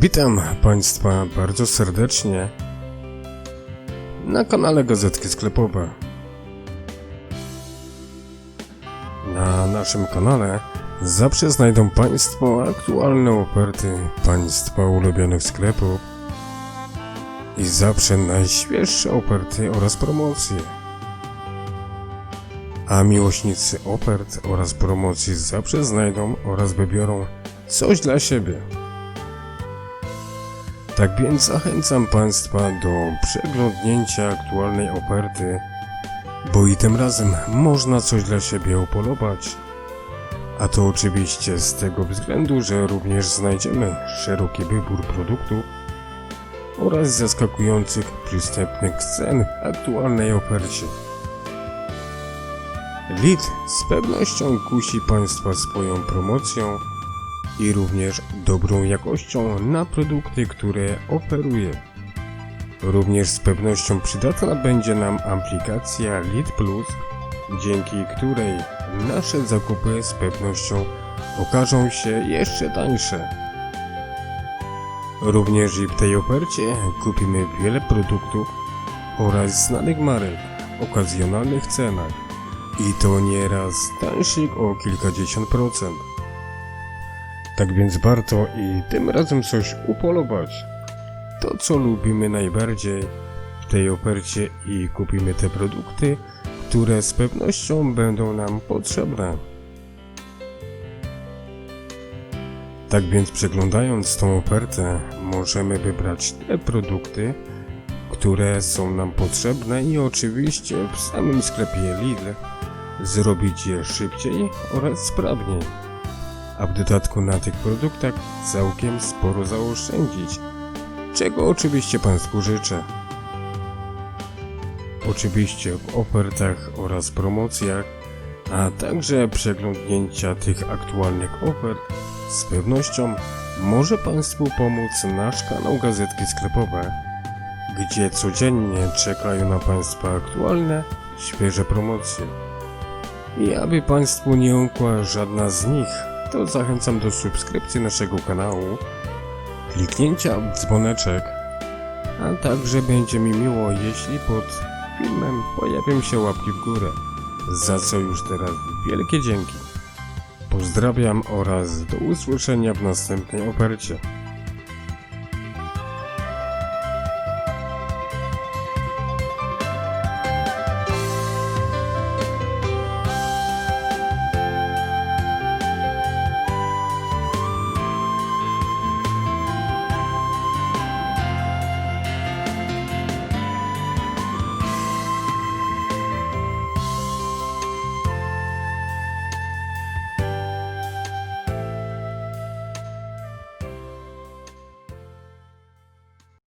Witam Państwa bardzo serdecznie na kanale Gazetki Sklepowe. Na naszym kanale zawsze znajdą Państwo aktualne oferty Państwa ulubionych sklepów i zawsze najświeższe oferty oraz promocje. A miłośnicy ofert oraz promocji zawsze znajdą oraz wybiorą coś dla siebie. Tak więc zachęcam Państwa do przeglądnięcia aktualnej oferty, bo i tym razem można coś dla siebie upolować. A to oczywiście z tego względu, że również znajdziemy szeroki wybór produktów oraz zaskakujących przystępnych cen w aktualnej ofercie. Lidl z pewnością kusi Państwa swoją promocją i również dobrą jakością na produkty, które oferuje. Również z pewnością przydatna będzie nam aplikacja Lead Plus, dzięki której nasze zakupy z pewnością okażą się jeszcze tańsze. Również i w tej ofercie kupimy wiele produktów oraz znanych marek w okazjonalnych cenach i to nieraz tańszych o kilkadziesiąt procent. Tak więc warto i tym razem coś upolować. To co lubimy najbardziej w tej ofercie i kupimy te produkty, które z pewnością będą nam potrzebne. Tak więc przeglądając tą ofertę możemy wybrać te produkty, które są nam potrzebne i oczywiście w samym sklepie Lidl zrobić je szybciej oraz sprawniej a w dodatku na tych produktach całkiem sporo zaoszczędzić, czego oczywiście Państwu życzę. Oczywiście w ofertach oraz promocjach, a także przeglądnięcia tych aktualnych ofert z pewnością może Państwu pomóc nasz kanał Gazetki Sklepowe, gdzie codziennie czekają na Państwa aktualne, świeże promocje. I aby Państwu nie umkła żadna z nich, to zachęcam do subskrypcji naszego kanału, kliknięcia w dzwoneczek, a także będzie mi miło, jeśli pod filmem pojawią się łapki w górę, za co już teraz wielkie dzięki. Pozdrawiam oraz do usłyszenia w następnej ofercie.